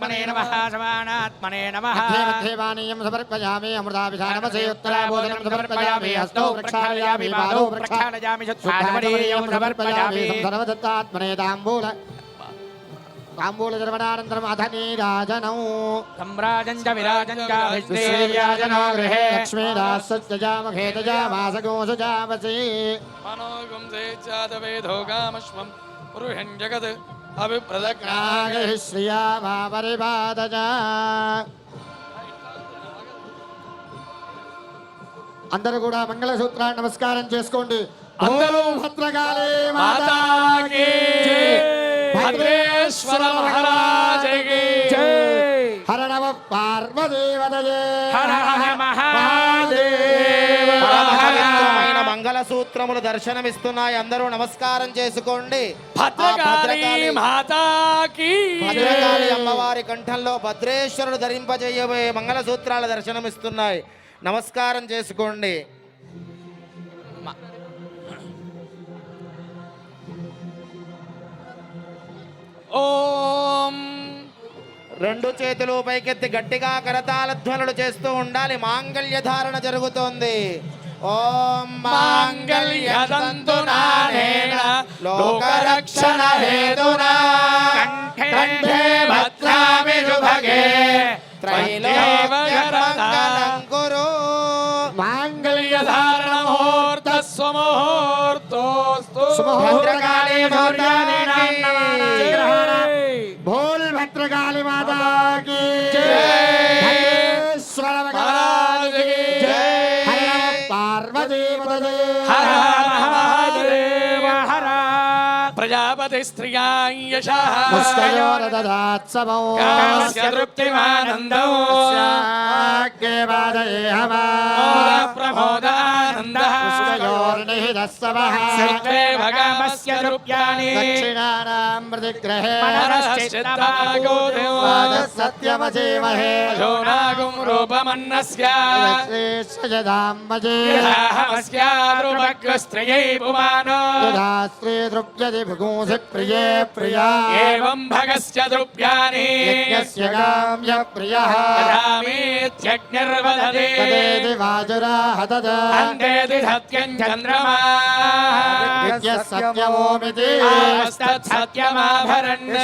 परमात्मने नमः समानात्मने नमः। देवदेवानीयं समर्पयामि अमृताभिषाणमसे उत्तराभोजनं समर्पयामि हस्तौ प्रक्षालयामि पादौ प्रक्षालयामि शुद्धात्मनीयं समर्पयामि सर्वदत्तात्मने ताम्बूल ताम्बूलद्रवणानन्तरम् अधनीराजनौ सम्राजं च विराजं च विश्वेर्याजनो गृहे। लक्ष्मीदासजामखेतजामासगोषु जामसि मनोगुंसे चादवेधोगामश्वं पुरुहन् जगत्। अभिप्रदग्नागे नागैः श्रिया मा परिपादजा అందరూ కూడా మంగళసూత్రాన్ని నమస్కారం చేసుకోండి అందరూ ఓం భద్రకాళీ माताकी भद्रेश्वर महाराज की హర నమ పార్వదేవదయే హర హర మహాదేవ పవిత్రమైన మంగళ సూత్రములు దర్శనమిస్తున్నాయి. అందరూ నమస్కారం చేసుకోండి. భద్రకాళి అమ్మవారి కంఠంలో భద్రేశ్వరుడు ధరింపజేయబోయే మంగళ సూత్రాల దర్శనమిస్తున్నాయి. నమస్కారం చేసుకోండి. ఓం. రెండు చేతులు పైకెత్తి గట్టిగా కరతాళ ధ్వనులు చేస్తూ ఉండాలి. మాంగళ్య ధారణ జరుగుతోంది. ॐ माङ्गल्यतन्तुनानेन लोकरक्षणहेतुना। कण्ठे भद्रामि शुभगे त्रैलोक्यमङ्गलं कुरु। माङ्गल्यधारणमुहूर्तः स्वमुहूर्तोऽस्तु मुहूर्त भोल् भद्रकाली माता की जय। హర మహాదేవ. హర. ప్రజాపతి స్త్రియా యశః. పుష్కయోరదదాత్సవో కామస్య. తృప్తిమానందం వాదయే హవా. మోద ప్రమోదానందః పుష్కయోర్నిహితస్సవః సర్వే భగమస్య రూప్యాణి దక్షిణానాం ప్రతిగ్రహే మనశ్చిత్తాగో దేవా సత్యమజీమహే అశోనాగుం రూపమన్నస్య శ్రీశ్వజదాంబజే యథాహమస్యాదృభగ్రస్త్రియై పుమానో యదా స్త్రీ దృప్యతి భృగూసి ప్రియే ప్రియా ఏవం భగస్య ద్రుప్యాని యజ్ఞస్య గామ్య ప్రియః దదామీత్యగ్నిర్వదతి सत्यमाभरण्य सत्यमाभरण्य